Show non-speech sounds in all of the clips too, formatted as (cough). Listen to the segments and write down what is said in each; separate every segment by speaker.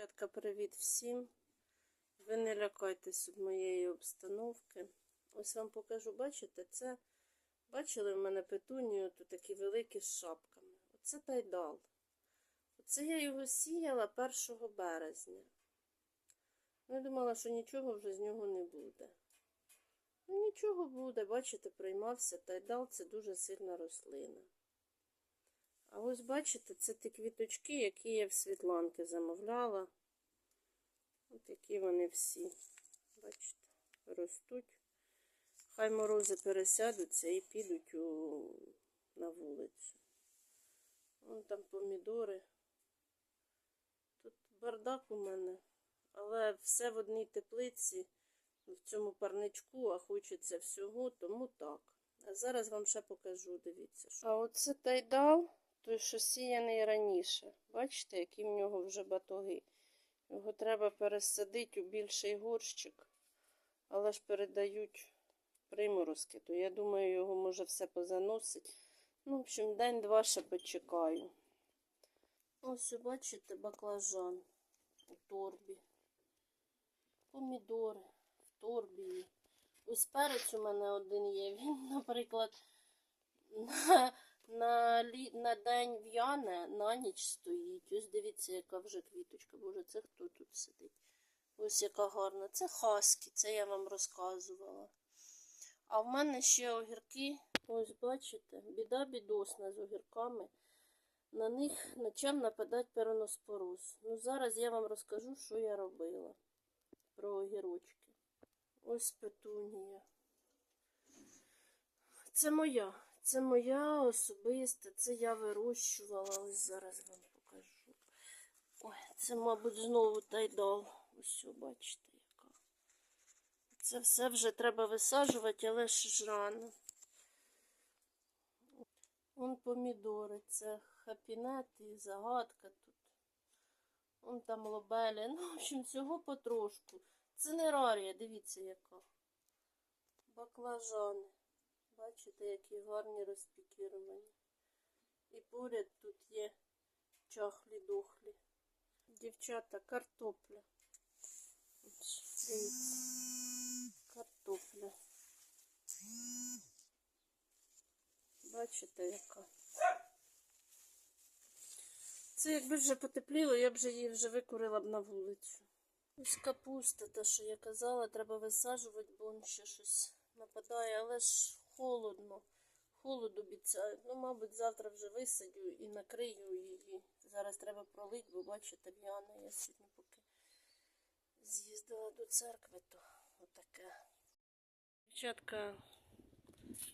Speaker 1: Дівчатка, привіт всім. Ви не лякайтесь від моєї обстановки. Ось вам покажу, бачите, це бачили в мене петунію, тут такі великі з шапками. Оце тайдал. Оце я його сіяла 1 березня. Ну, я думала, що нічого вже з нього не буде. Ну, нічого буде, бачите, приймався. Тайдал це дуже сильна рослина. Ось бачите, це ті квіточки, які я в Світланки замовляла. Ось такі вони всі, бачите, ростуть. Хай морози пересядуться і підуть у... на вулицю. Вон там помідори. Тут бардак у мене, але все в одній теплиці, в цьому парничку, а хочеться всього, тому так. А зараз вам ще покажу, дивіться. Що. А оце тайдал, той, що сіяний раніше. Бачите, які в нього вже батоги. Його треба пересадити у більший горщик, але ж передають приморозки, то я думаю, його може все позаносить. Ну, в общем, день-два ще почекаю. Ось, бачите, баклажан у торбі. Помідори в торбі. Ось перець у мене один є. Він, наприклад, на, на, лі, на день в'яне, на ніч стоїть. Ось дивіться, яка вже квіточка. Боже, це хто тут сидить? Ось яка гарна. Це хаски, це я вам розказувала. А в мене ще огірки, ось бачите, біда бідосна з огірками. На них почав нападати пероноспороз. Ну, зараз я вам розкажу, що я робила про огірочки. Ось петунія. Це моя. Це моя особиста. Це я вирощувала. Ось зараз вам покажу. Ой, це, мабуть, знову тайдал. Ось, бачите, яка. Це все вже треба висаджувати, але ж рано. Вон помідори, це хапінет і загадка тут. Вон там лобелі. Ну, в общем, всього потрошку. Це не рарія, дивіться яка. Баклажани. Бачите, які гарні розпікіровані. І поряд тут є чахлі-дохлі. Дівчата, картопля. Дивіться. Картопля. Бачите, яка. Це якби вже потепліло, я б вже її вже викурила б на вулицю. Ось капуста, та що я казала, треба висаджувати, бо он ще щось нападає, але ж холодно. Холод обіцяють. Ну, мабуть, завтра вже висадю і накрию її. Зараз треба пролити, бо бачите, в'яне. Я сьогодні поки з'їздила до церкви, то отаке. Дівчатка,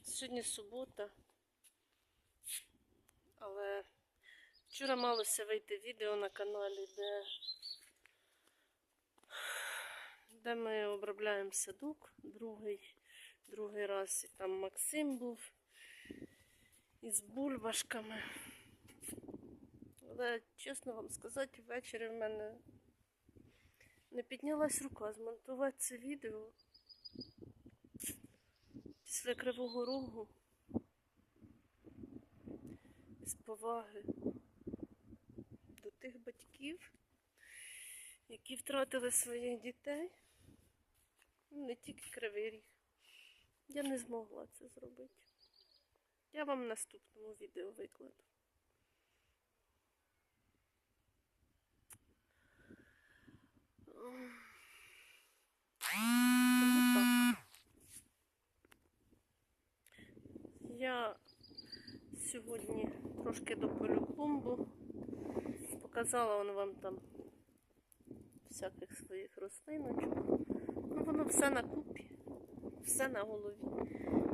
Speaker 1: сьогодні субота, але вчора малося вийти відео на каналі, де, де ми обробляємо садок другий, другий раз. І там Максим був із бульбашками. Але, чесно вам сказати, ввечері в мене не піднялась рука змонтувати це відео після Кривого Рогу з поваги до тих батьків, які втратили своїх дітей. Ну, Не тільки Кривий Ріг. Я не змогла це зробити. Я вам в наступному відео викладу. Я сьогодні трошки дополю клумбу. Показала вон вам там всяких своїх рослиночок. Ну, воно все на купі, все на голові.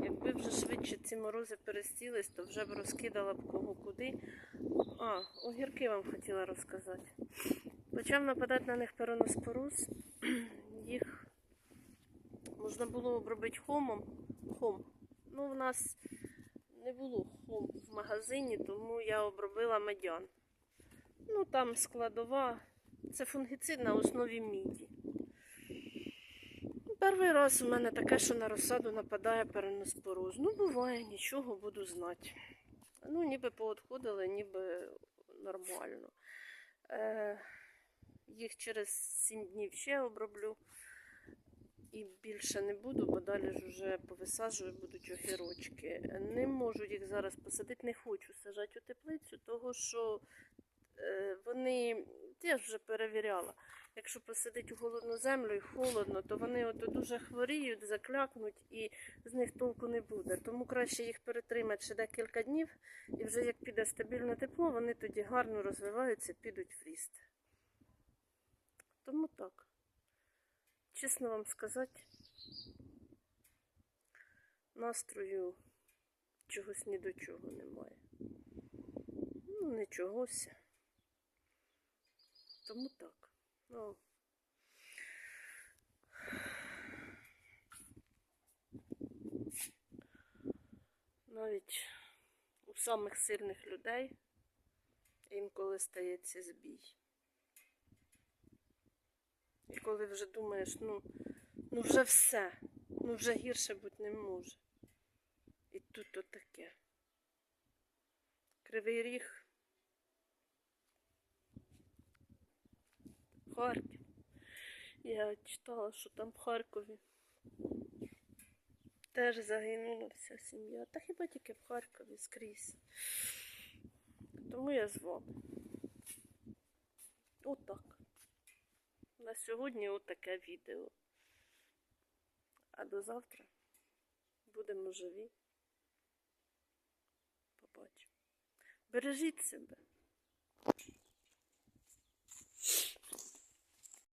Speaker 1: Якби вже швидше ці морози перестілись, то вже б розкидала б кого куди. А, огірки вам хотіла розказати. Почав нападати на них пероноспороз. (clears throat) Їх можна було обробити хомом. Хом. Ну, в нас не було хом в магазині, тому я обробила медян. Ну, там складова. Це фунгіцид на основі міді. Перший раз у мене таке, що на розсаду нападає переноспороз. Ну, буває, нічого буду знати. Ну, ніби поотходили, ніби нормально. Е, їх через 7 днів ще оброблю. І більше не буду, бо далі ж вже повисаджую, будуть огірочки. Не можу їх зараз посадити, не хочу сажати у теплицю, того що вони, я вже перевіряла, якщо посадити у холодну землю і холодно, то вони ото дуже хворіють, заклякнуть і з них толку не буде. Тому краще їх перетримати ще декілька днів, і вже як піде стабільне тепло, вони тоді гарно розвиваються, підуть в ріст. Тому так. Чесно вам сказати, настрою чогось ні до чого немає. Ну, не чогось. Тому так. Ну. Навіть у самих сильних людей інколи стається збій. І коли вже думаєш, ну, ну вже все, ну вже гірше бути не може. І тут отаке. Кривий ріг. Харків. Я читала, що там в Харкові теж загинула вся сім'я. Та хіба тільки в Харкові скрізь. Тому я з вами. Отак. На сьогодні отаке відео. А до завтра будемо живі. Побачимо. Бережіть себе.